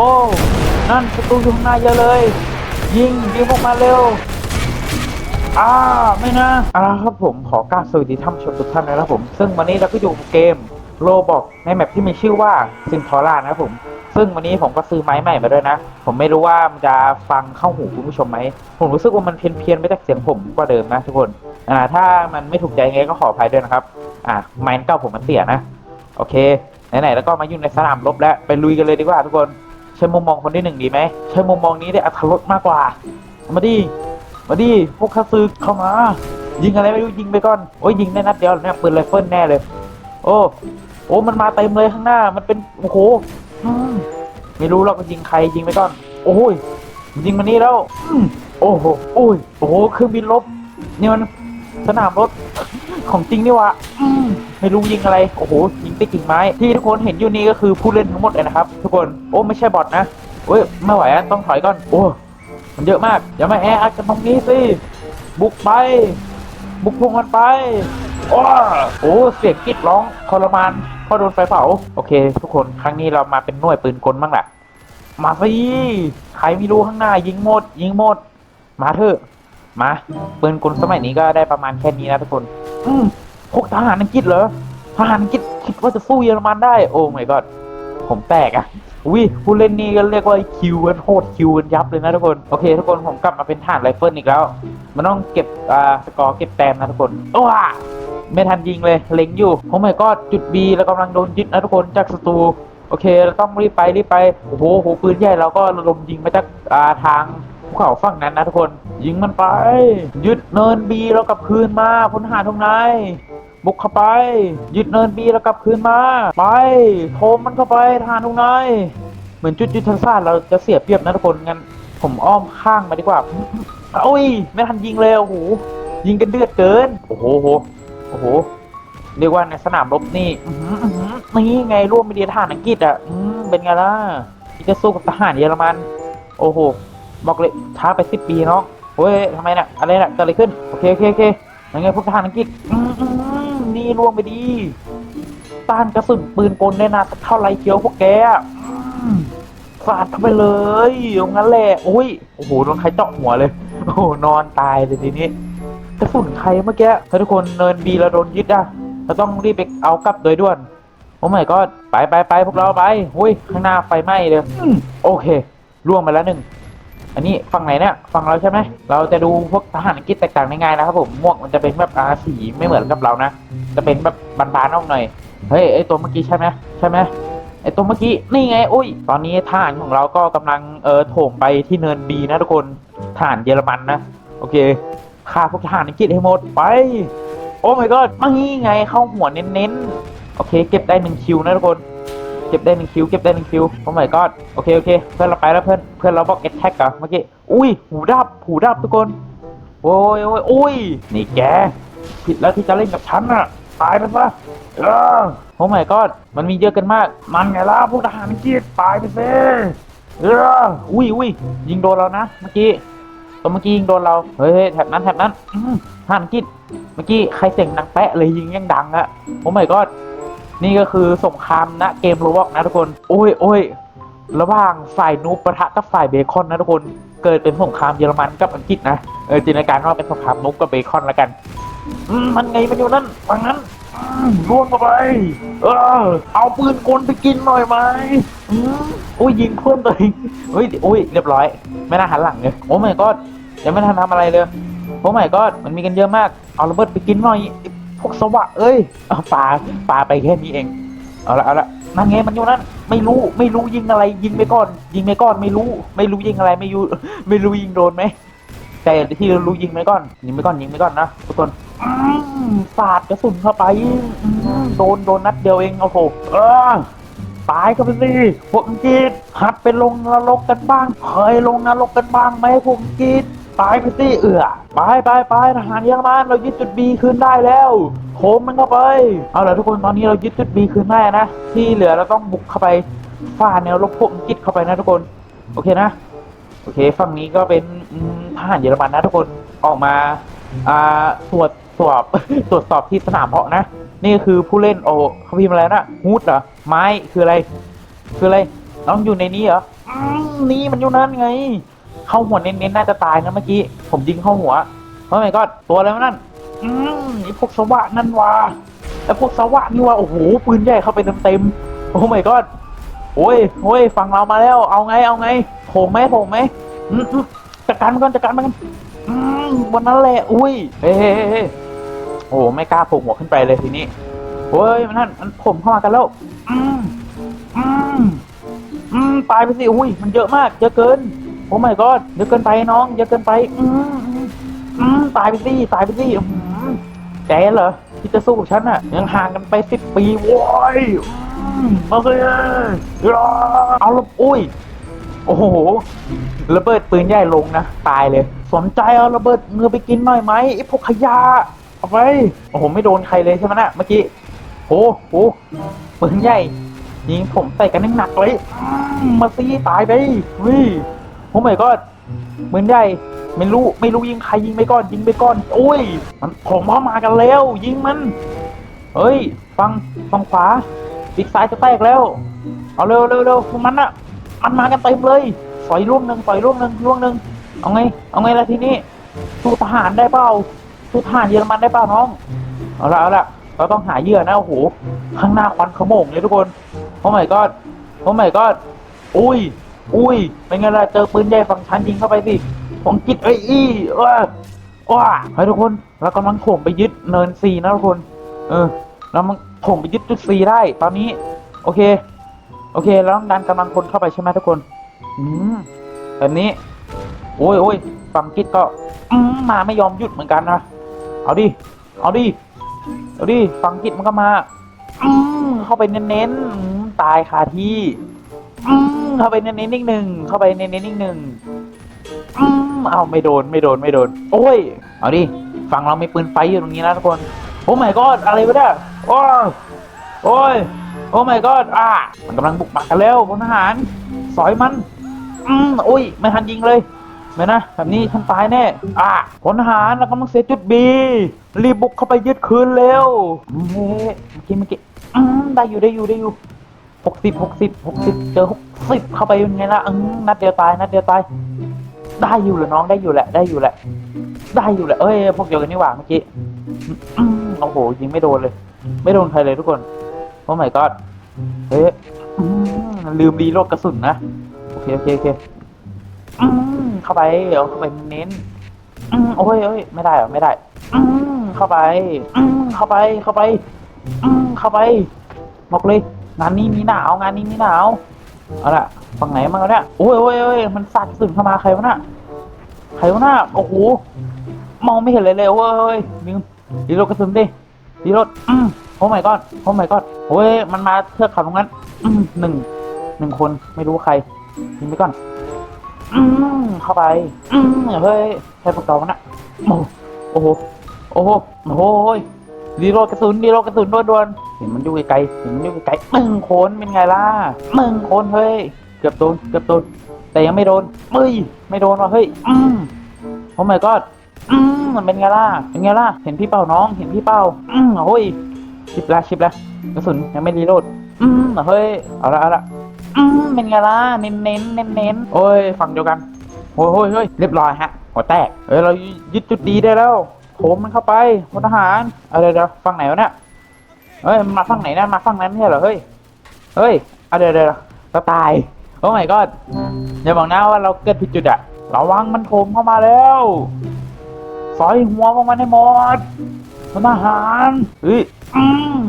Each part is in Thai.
อ้นั่นศัตรูอยู่ข้างหน้าเยอะเลย ยิงยิงพวกมาเร็วอ่าไม่นะอ่าครับผมขอกรารสวัสดีท่านชมทุกท่านนะครับผม ซึ่งวันนี้เราก็อยู่เกมโลบอกในแมปที่มีชื่อว่าซินทอร่านะครับผม ซึ่งวันนี้ผมก็ซื้อไม้ใหม่มาด้วยนะ ผมไม่รู้ว่ามันจะฟังเข้าหูคุณผู้ชมไหม ผมรู้สึกว่ามันเพี้ยนเพียนๆไปจากเสียงผมกว่าเดิมนะทุกคน อ่าถ้ามันไม่ถูกใจไงก็ขออภัยด้วยนะครับ อ่าไม้เก่าผมมันเสียนะ โอเคไหนๆแล้วก็มาอยู่ในสนามรบแล้วไปลุยกันเลยดีกว่าทุกคน ใช้มุมมองคนที่หนึ่งดีไหมใช้มุมมองนี้ได้อัธรสมากกว่า มาดิมาดิพวกคาซึเข้ามา ยิงอะไรไม่รู้ยิงไปก่อนโอ้ยยิงได้นัดเดียวเนี่ยปืนไรเฟิลแน่เลย โอ้โอ้มันมาเต็มเลยข้างหน้า มันเป็นโอ้โหไม่รู้หรอกว่ายิงใครยิงไปก่อน โอ้ยยิงมานี่แล้วโอ้โหโอ้ยโอ้โหเครื่องบินลบนี่มัน สนามรถ ของจริงนี่หวะอืมไม่รู้ยิงอะไร โอ้โห ยิงได้กิ่งไม้ ที่ทุกคนเห็นอยู่นี่ก็คือผู้เล่นทั้งหมดเลยนะครับ ทุกคน โอ้ไม่ใช่บอทนะเอ้ยไม่ไหวอะต้องถอยก่อน โอ้มันเยอะมาก อย่ามาแออัดกันตรงนี้สิ บุกไป บุกพวกมันไปโอ้โอ้เสียงกรีดร้องทรมานเพราะโดนไฟเผา โอเค ทุกคน ครั้งนี้เรามาเป็นหน่วยปืนกลบ้างแหละ มาสิ ใครไม่รู้ข้างหน้ายิงหมด ยิงหมด มาเถอะ มาปืนกลสมัยนี้ก็ได้ประมาณแค่นี้นะทุกคน อืมพวกทหารอังกฤษเหรอทหารอังกฤษคิดว่าจะสู้เยอรมันได้ โอ้ my god ผมแตกอะอุ้ยผู้เล่นนี่ก็เรียกว่าคิวกันโหดคิวกันยับเลยนะทุกคน โอเค ทุกคนผมกลับมาเป็นฐานไรเฟิลอีกแล้ว มันต้องเก็บอ่าสกอร์เก็บแต้มนะทุกคนว้าไม่ทันยิงเลยเล็งอยู่โอ้ my god จุด B แล้วกำลังโดนยึดนะทุกคนจากศัตรูโอเคเราต้องรีบไปรีบไปโอ้โหโหปืนใหญ่เราก็ระดมยิงมาจากอ่าทาง ภูเขาฝั่งนั้นนะทุกคน ยิงมันไป ยึดเนิน B แล้วกลับคืนมาพลทหารทุกนายบุกเข้าไป ยึดเนินบีแล้วกลับคืนมา ไปโถมมันเข้าไปทหารทุกนายเหมือนจุดยุทธศาสตร์เราจะเสียเปรียบนะทุกคนงั้นผมอ้อมข้างมาดีกว่าโอ้ยไม่ทันยิงเลยโอ้โหยิงกันเดือดเกิน โอ้โหโหโอ้โหเรียกว่าในสนามรบนี่อื้อหืออื้อหือนี่ไงร่วมมีเดียทหารอังกฤษอะอืมเป็นไงล่ะที่จะสู้กับทหารเยอรมัน โอ้โห บอกเลยช้าไปสิบปีเนาะเฮ้ยทำไมน่ะอะไรน่ะเกิดอะไรขึ้นโอเคโอเคโอเคยังไงพวกทหารอังกฤษนี่ร่วงไปดี ต้านกระสุนปืนกลได้นานเท่าไรเชียวพวกแกอะอืมฟาดเข้าไปเลยตรงนั้นแหละโอ้ยโอ้โหโดนใครเจาะหัวเลยโอ้โหนอนตายเลยทีนี้กระสุนใครเมื่อกี้ถ้าทุกคนเนินบีเราโดนยึดอะเราต้องรีบไปเอากลับโดยด่วนโอ้ไม่ก็ไปไปไปพวกเราไปหุ้ยข้างหน้าไฟไหม้เลยโอเคล่วงไปแล้วหนึ่ง อันนี้ฝั่งไหนเนี่ยฝั่งเราใช่ไหมเราจะดูพวกทหารอังกฤษแตกต่างได้ไงนะครับผมม่วงมันจะเป็นแบบอาสีไม่เหมือนกับเรานะ จะเป็นแบบบานๆออกหน่อยเฮ้ยไอตัวเมื่อกี้ใช่ไหมใช่ไหมไอตัวเมื่อกี้นี่ไงอุ้ย ตอนนี้ทหารของเราก็กำลังเออโถมไปที่เนินบีนะทุกคนทหารเยอรมันนะโอเคฆ่าพวกทหารอังกฤษให้หมดไป โอ้ my god นี่ไงเข้าหัวเน้นๆโอเค เก็บได้หนึ่งคิวนะทุกคน เก็บได้หนึ่งคิวเก็บได้หนึ่งคิวโอ้ my god โอเคโอเคเพื่อนเราไปแล้วเพื่อนเพื่อนเราบอกเอ็ดแท็กอะเมื่อกี้อุ้ยหูดับหูดับทุกคนโอ้ยโอ้ยโอ้ยนี่แกผิดแล้วที่จะเล่นกับฉันอะตายไปซะเออโอ้ my god มันมีเยอะกันมาก มันไงล่ะพวกทหารอังกฤษตายไปสิเอออุ้ยอุ้ยยิงโดนเรานะเมื่อกี้ตัวเมื่อกี้ยิงโดนเราเฮ้ยแถบนั้นแถบนั้นทหารอังกฤษเมื่อกี้ใครเสียงดังแปะเลยยิงยังดังอะโอ้ my god นี่ก็คือสงครามนะเกมโรบอกนะทุกคน โอ้ยโอ้ยระหว่างฝ่ายนูปะทะกับฝ่ายเบคอนนะทุกคน เกิดเป็นสงครามเยอรมันกับอังกฤษนะ เออจินตนาการว่าเป็นสงครามนูบกับเบคอนแล้วกัน มันไงมันอยู่นั่นฝั่งนั้นล่วงเข้าไป เออ เอาปืนกลไปกินหน่อยไหมอืมโอ้ยยิงเพื่อนตัวเองเฮ้ยโอ้ยเรียบร้อย ไม่น่าหันหลังเลยโอ้ไม่ก็ยังไม่ทันทำอะไรเลยโอ้ไม่ก็มันมีกันเยอะมาก เอาระเบิดไปกินหน่อย พวกสวะเอ้ยเอาปลาปลาไปแค่นี้เอง เอาละเอาละนั่นไงมันอยู่นั่นไม่รู้ไม่รู้ยิงอะไร ยิงไปก่อน ยิงไปก่อนไม่รู้ ไม่รู้ยิงอะไรไม่รู้ไม่รู้ยิงโดนไหมแต่ที่รู้ยิงไปก่อนยิงไปก่อนยิงไปก่อนนะทุกคนอืมสาดกระสุนเข้าไปโดนโดนนัดเดียวเองโอ้โหเออตายกันไปสิพวกอังกฤษหัดไปลงนรกกันบ้าง เคยลงนรกกันบ้างไหมพวกอังกฤษ ตายไปสิเอือไปไปไปทหารเยอรมันเรายึดจุดบีคืนได้แล้วโถมมันเข้าไป เอาละทุกคนตอนนี้เรายึดจุดบีคืนได้นะ ที่เหลือเราต้องบุกเข้าไปฝ่าแนวรบพวกอังกฤษเข้าไปนะทุกคน โอเคนะ โอเคฝั่งนี้ก็เป็นทหารเยอรมันนะทุกคนออกมาอ่าตรวจสอบตรวจสอบที่สนามเพาะนะ นี่คือผู้เล่นโอ้เขาพิมพ์อะไรนะฮูดเหรอไม้คืออะไร คืออะไรน้องอยู่ในนี้เหรออนี่มันอยู่นั่นไง เข้าหัวเน้นๆน่าจะตายนะเมื่อกี้ ผมยิงเข้าหัวโอ้ my god ตัวอะไรวะนั่น อืมไอพวกสวะนั่นวะไอพวกสวะนี่วะโอ้โหปืนใหญ่เข้าไปเต็มๆโอ้ my god โอ้ยโอ้ยฝั่งเรามาแล้ว เอาไง เอาไงโผล่ไหมโผล่ไหมอืมจัดการมันก่อนจัดการมันก่อนอืมบนนั้นแหละ อุ้ย เฮ้เฮ้เฮ้เฮ้โอ้ไม่กล้าโผล่หัวขึ้นไปเลยทีนี้โอ้ยมันนั่นมันผมเข้ามากันแล้ว อืมอืมอืมตายไปสิ อุ้ย มันเยอะมาก เยอะเกิน โอ้ my god เยอะเกินไปน้องเยอะเกินไป อืมอืมตายไปสิตายไปสิแกเหรอที่จะสู้กับฉันอะ ยังห่างกันไปสิบปีโว้ยมาเลยเอาละอุ้ย โอ้โหระเบิดปืนใหญ่ลงนะ ตายเลย สนใจเอาระเบิดเงือไปกินหน่อยไหมไอ้พวกขยะเอาไปโอ้โหไม่โดนใครเลยใช่ไหมนะเมื่อกี้โอ้โหปืนใหญ่ยิงผมใส่กันหนักเลยมาซีตายไปวิ โอ้ไม่ก็ปืนใหญ่ไม่รู้ไม่รู้ยิงใครยิงไปก่อนยิงไปก่อนโอ้ย มันผมเขามากันแล้ว ยิงมัน เฮ้ย ฟังฟังขวาปีกซ้ายจะแตกแล้ว เอาเร็วเร็วเร็วมันอะมันมากันเต็มเลยสอยร่วงหนึ่งสอยร่วงหนึ่งร่วงหนึ่งเอาไง เอาไงล่ะทีนี้สู้ทหารได้เปล่าสู้ทหารเยอรมันได้เปล่าน้องเอาละเอาละเราต้องหาเหยื่อนะโอ้โหข้างหน้าควันขโมงเลยทุกคนโอ้ my god โอ้ my god อุ้ย อุ้ยเป็นไงล่ะเจอปืนใหญ่ฝั่งชันยิงเข้าไปสิของกิดเอ้ยอี้ว้าว้าเฮ้ทุกคนเรากำลังโถมไปยึดเนินซีนะทุกคน เออเรามันโถมไปยึดจุดซีได้ตอนนี้ โอเค โอเคแล้วต้องดันกำลังคนเข้าไปใช่ไหมทุกคน อืมแบบนี้ โอ้ยโอ้ยฝั่งกิดก็อืมมาไม่ยอมหยุดเหมือนกันนะเอาดิเอาดิเอาดิฝั่งกิดมันก็มาอืมเข้าไปเน้นๆตายคาที่ อืมเข้าไปเน้นๆนิดหนึ่งเข้าไปเน้นๆนิดหนึ่งอืมเอาไม่โดนไม่โดนไม่โดน โอ้ย เอาดิฝั่งเรามีปืนไฟอยู่ตรงนี้นะทุกคน โอ้ my god อะไรวะเนี่ยโอ้ยโอ้ยโอ้ my god อ่ามันกำลังบุกบักกันแล้วพลทหาร สอยมัน อืมโอ้ย ไม่ทันยิงเลยไม่นะแบบนี้ฉันตายแน่ อ่าพลทหารเรากำลังเสียจุดบีรีบบุกเข้าไปยึดคืนเร็วเฮ้ยเมื่อกี้เมื่อกี้อืมได้อยู่ได้อยู่ได้อยู่ หกสิบหกสิบหกสิบเจอหกสิบเข้าไปยังไงล่ะอืมนัดเดียวตายนัดเดียวตายได้อยู่เหรอน้องได้อยู่แหละ ได้อยู่แหละ ได้อยู่แหละเอ้ยพวกเดียวกันนี่หว่าเมื่อกี้โอ้โหยิงไม่โดนเลย ไม่โดนใครเลยทุกคนโอ้ my god เฮ้ยลืมรีโลดกระสุนนะโอเคโอเคโอเคอเข้าไปเอาเข้าไปเน้นโอ้ยโอ้ยไม่ได้หรอไม่ได้เข้าไปเข้าไปเข้าไปเข้าไปบอกเลย งานนี้มีหนาวงานนี้มีหนาวเอาละฝั่งไหนมาเนี่ยโอ้ยโอ้ยโอ้ยมันสัดสึนเข้ามาใครวะน่ะใครวะน่ะโอ้โหมองไม่เห็นเลยเลยโอ้ยโอ้ยลืมดีรถกระสุนดิดีรถอืมโอ้ my god โอ้ my god โอ้ยมันมาเทือกเขาตรงนั้นอืมหนึ่งหนึ่งคนไม่รู้ใครยิงไปก่อนอืมเข้าไปอืมเฮ้ยใช่พวกเรานะโอ้โหโอ้โหโอ้โหโอ้โห รีโหลดกระสุนรีโหลดกระสุนด่วนๆเห็นมันอยู่ไกลๆเห็นมันอยู่ไกลๆหนึ่งคนเป็นไงล่ะหนึ่งคนเฮ้ยเกือบโดนเกือบโดนแต่ยังไม่โดนเฮ้ยไม่โดนว่ะเฮ้ยอืมโอ้ my god อืมมันเป็นไงล่ะเป็นไงล่ะเห็นพี่เป้าน้องเห็นพี่เป้าอืมโอ้ยชิบละชิบละกระสุนยังไม่รีโหลดอืมเฮ้ยเอาละเอาละอืมเป็นไงล่ะเน้นเน้นเน้นเน้นโอ้ยฝั่งเดียวกันโอ้ยโอ้ยเฮ้ยเรียบร้อยฮะหัวแตกเอ้ยเรายึดจุดดีได้แล้ว โถมมันเข้าไปพลทหารเอาเดี๋ยวเดี๋ยวฝั่งไหนวะเนี่ยเฮ้ยมาฝั่งไหนนะมาฝั่งนั้นไม่ใช่เหรอเฮ้ยเฮ้ยเอาเดี๋ยวเดี๋ยวเราตายโอ้ my god อย่าบอกนะว่าเราเกิดผิดจุดอะระวังมันโถมเข้ามาแล้วสอยหัวพวกมันให้หมดพลทหารเฮ้ยอืม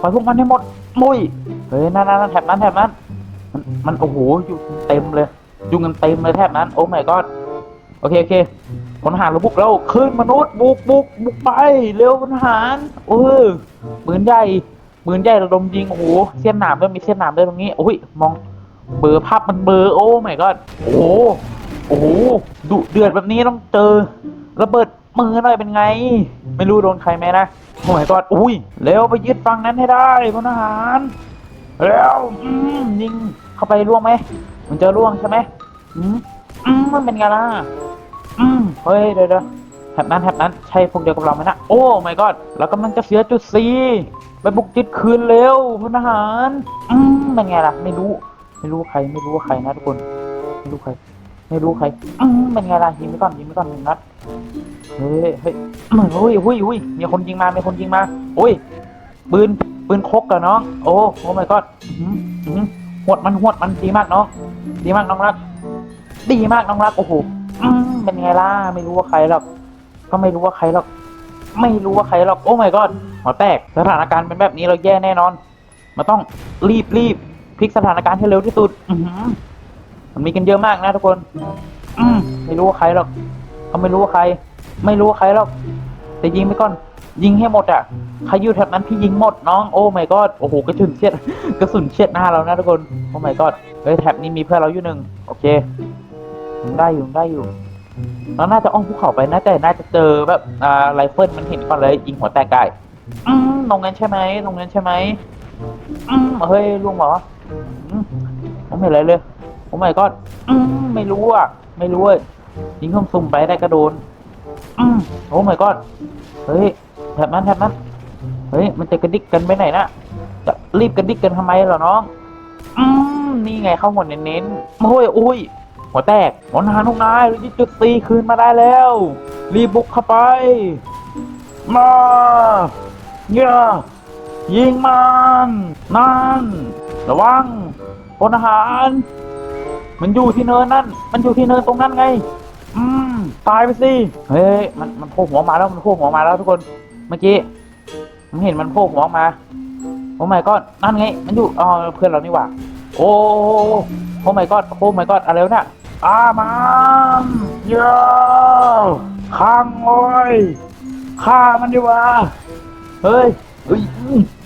สอยพวกมันให้หมดมุ้ยเฮ้ยนั่นนั่นแถบนั้นแถบนั้น มันมันโอ้โหอยู่เต็มเลย ยุ่งกันเต็มเลยแถบนั้น โอ้ my god โอเคโอเค พลทหารเราบุกแล้วขึ้นมนุษย์บุกบุกบุกไปเร็วพลทหารเออปืนใหญ่ปืนใหญ่ระดมยิงโอ้โหเส้นหนามด้วยมีเส้นหนามด้วยตรงนี้โอ้ยมองเบอร์ภาพมันเบอร์โอ้ my god โอ้โหโอ้โหดุเดือดแบบนี้ต้องเจอระเบิดมือหน่อยเป็นไง ไม่รู้โดนใครไหมนะโอ้ my god อุ้ยเร็วไปยึดฝั่งนั้นให้ได้พลทหารแล้วยิงเข้าไปล่วงไหมมันจะล่วงใช่ไหมอืมมันเป็นไงล่ะ อืมเฮ้ยเดี๋ยวเดี๋ยวแถบนั้นแถบนั้นใช่พวกเดียวกับเราไหมนะโอ้ my god เรากำลังจะเสียจุดซีไปบุกยึดคืนเร็วพลทหารอืมเป็นไงล่ะ ไม่รู้ ไม่รู้ใคร ไม่รู้ว่าใครนะทุกคน ไม่รู้ใคร ไม่รู้ใครอืมเป็นไงล่ะยิงไปก่อนยิงไปก่อนหนึ่งนัดเฮ้ยเฮ้ยเฮ้ยเฮ้ยเฮ้ยมีคนยิงมามีคนยิงมาโอ้ยปืนปืนคกกับน้องโอ้โอ้ my god อื้อหืออื้อหือหวดมันหวดมันดีมากน้องดีมากน้องรัก ดีมากน้องรักโอ้โห เป็นไงล่ะไม่รู้ว่าใครหรอก ก็ไม่รู้ว่าใครหรอก ไม่รู้ว่าใครหรอก โอ้ my god หัวแตกสถานการณ์เป็นแบบนี้เราแย่แน่นอนมันต้องรีบรีบพลิกสถานการณ์ให้เร็วที่สุด อืมันมีกันเยอะมากนะทุกคน อืมไม่รู้ว่าใครหรอกเขาไม่รู้ว่าใคร ไม่รู้ว่าใครหรอก แต่ยิงไปก่อน ยิงให้หมดอะใครอยู่แถบนั้นพี่ยิงหมดน้อง โอ้ my god โอ้โหกระสุนเฉียดกระสุนเฉียดหน้าเรานะทุกคน โอ้ my god เฮ้ยแถบนี้มีเพื่อนเราอยู่หนึ่งโอเคได้อยู่ได้อยู่ เราน่าจะอ้อมภูเขาไปนะแต่น่าจะเจอแบบอ่าไรเฟิลมันเห็นก่อนเลยยิงหัวแตกได้อืมตรงนั้นใช่ไหมตรงนั้นใช่ไหมอืมเฮ้ยลุงเหรออืมผมไม่เห็นอะไรเลยโอ้ my god อืมไม่รู้อะไม่รู้เว้ยยิงเข้าซุ่มไปได้กระโดนอืมโอ้ my god เฮ้ยแถบนั้นแถบนั้นเฮ้ยมันจะกระดิกกันไปไหนนะจะรีบกระดิกกันทำไมเหรอน้องอืมนี่ไงเข้าหมดเน้นๆโอ้ยโอ้ย หัวแตกหมอนหานุกนายยึดจุดตีคืนมาได้แล้ว รีบบุกเข้าไป มาเย่ายิงมันนั่นระวังพลทหาร มันอยู่ที่เนินนั่น มันอยู่ที่เนินตรงนั้นไง อืม ตายไปสิ เฮ้ย มัน มันโผล่หัวมาแล้ว มันโผล่หัวมาแล้วทุกคน เมื่อกี้ผมเห็นมันโผล่หัวอมา โอ้ my god นั่นไง มันอยู่อ๋อเพื่อนเรานี่หว่า โอ้โอ้ my god โอ้ my god อะไรวะเนี่ย อามันเยอะข้างโอ้ยฆ่ามันดีกว่า เฮ้ย เฮ้ย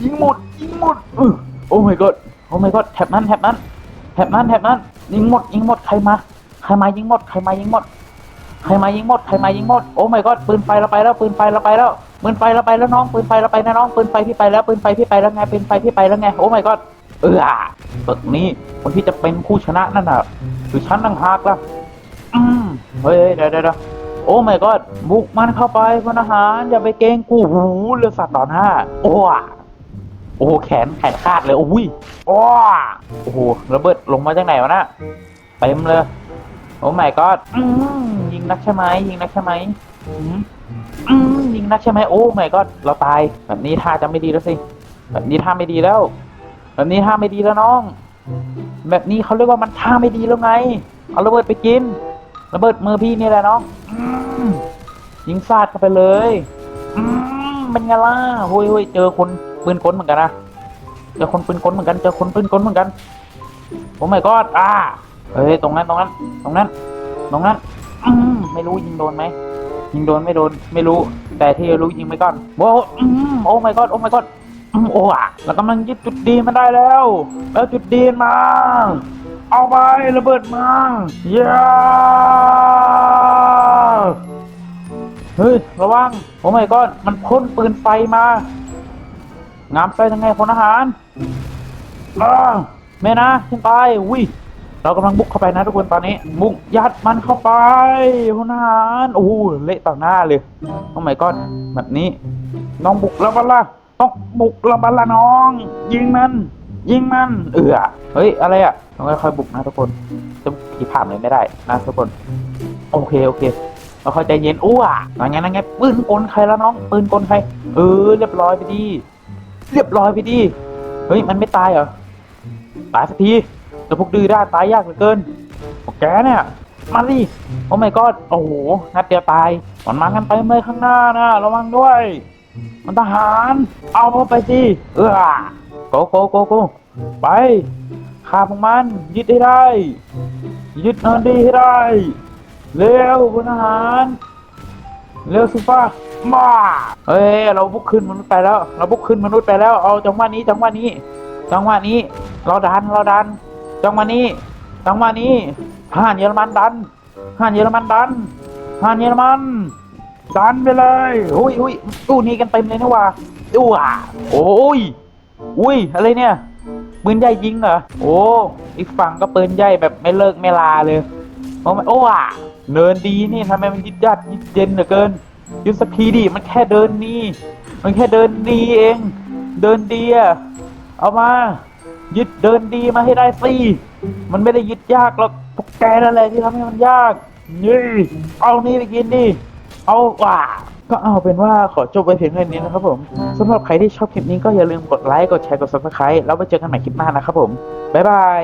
ยิงหมด ยิงหมดอื้อโอ้ my god โอ้ my god แถบนั้นแถบนั้นแถบนั้นแถบนั้น ยิงหมด ยิงหมด ใครมา ใครมา ยิงหมด ใครมา ยิงหมด ใครมา ยิงหมด ใครมา ยิงหมด โอ้ my god ปืนไฟเราไปแล้ว ปืนไฟเราไปแล้ว ปืนไฟเราไปแล้วน้อง ปืนไฟเราไปนะน้อง ปืนไฟพี่ไปแล้ว ปืนไฟพี่ไปแล้วไง ปืนไฟพี่ไปแล้วไง โอ้ my god เออตึกนี้คนที่จะเป็นผู้ชนะนั่นน่ะ คือฉันตั้งหากล่ะอืมเฮ้ยเดี๋ยวเดี๋ยวโอ้ my god บุกมันเข้าไปพลทหารอย่าไปเกรงกูหูเรือสัตว์ต่อหน้าโอ้โอ้โหแขนแขนขาดเลยโอ้ยโอ้โอ้โหระเบิดลงมาจากไหนวะน่ะเต็มเลยโอ้ my god ยิงนักใช่ไหมยิงนักใช่ไหมยิงนักใช่ไหมโอ้ my god เราตายแบบนี้ท่าจะไม่ดีแล้วสิแบบนี้ท่าไม่ดีแล้ว แบบนี้ท่าไม่ดีแล้วน้อง แบบนี้เขาเรียกว่ามันท่าไม่ดีแล้วไง เอาระเบิดไปกิน ระเบิดมือพี่นี่แหละเน้องอืมยิงซาดเข้าไปเลยมเป็นไงล่ะโฮ้ยโฮ้ยเจอคนปืนกลเหมือนกันนะ เจอคนปืนกลเหมือนกัน เจอคนปืนกลเหมือนกัน โอ้ my god อ่า เฮ้ย ตรงนั้น ตรงนั้น ตรงนั้น ตรงนั้นอไม่รู้ยิงโดนไหม ยิงโดนไม่โดน ไม่รู้ แต่ที่รู้ยิงไปก่อน โอ้โอ้ my god โอ้ my god อืมโอ้อะเรากำลังยึดจุดดีมาได้แล้ว แล้วจุดดีมา เอาไประเบิดมาเย้เฮ้ย ระวัง โอ้ my god มันพ่นปืนไฟมา งามไปยังไงพลทหารอ้าแม่นะฉันตายอุ้ยเรากำลังบุกเข้าไปนะทุกคนตอนนี้ บุกยัดมันเข้าไปพลทหารโอ้เละต่อหน้าเลย โอ้ my god แบบนี้น้องบุกแล้วบัลล่ะ ต้องบุกแล้วบัลละน้อง ยิงมัน ยิงมัน เอือเฮ้ย อะไรอะต้องค่อยๆบุกนะทุกคนจะขี่ผ่านเลยไม่ได้นะทุกคน โอเคโอเคเราค่อยใจเย็นอ้วนั่นไงนั่นไงปืนกลใครแล้วน้องปืนกลใครเออเรียบร้อยไปดีเรียบร้อยไปดีเฮ้ยมันไม่ตายเหรอตายสักทีแต่พวกดื้อด้านตายยากเหลือเกินพวกแกเนี่ยมาดิโอ้ my god โอ้โหนัดเดียวตายมันมากันไปเลยข้างหน้านะระวังด้วย มันทหาร เอาเข้าไปสิ เออโกโกโกโกไปฆ่าพวกมัน ยึดให้ได้ ยึดเนินดีให้ได้ เร็วคุณทหาร เร็วสิฟ้ามาเอ้ยเราบุกขึ้นมนุษย์ไปแล้ว เราบุกขึ้นมนุษย์ไปแล้ว เอาจังหวะนี้ จังหวะนี้ จังหวะนี้ เราดัน เราดัน จังหวะนี้ จังหวะนี้ทหารเยอรมันดันทหารเยอรมันดันทหารเยอรมัน ดันไปเลยอุ้ยอุ้ยตู้นี้กันเต็มเลยนี่หว่าอู้อะโอ้ยอุ้ยอะไรเนี่ยปืนใหญ่ยิงเหรอโอ้อีกฝั่งก็ปืนใหญ่แบบไม่เลิกไม่ลาเลยโอ้โอ้อะเดินดีนี่ทำไมมันยึดยัดยึดเย็นเหลือเกินยึดสักทีดิมันแค่เดินนี่มันแค่เดินดีเอง เดินดีอะเอามา ยึดเดินดีมาให้ได้สิมันไม่ได้ยึดยากหรอกพวกแกนั่นแหละที่ทำให้มันยากนี่เอานี่ไปกินดิ เอาว่าก็เอาเป็นว่าขอจบไปเพียงแค่นี้นะครับผมสำหรับใครที่ชอบคลิปนี้ก็อย่าลืมกดไลค์กดแชร์กด subscribe แล้วไปเจอกันใหม่คลิปหน้านะครับผมบ๊ายบาย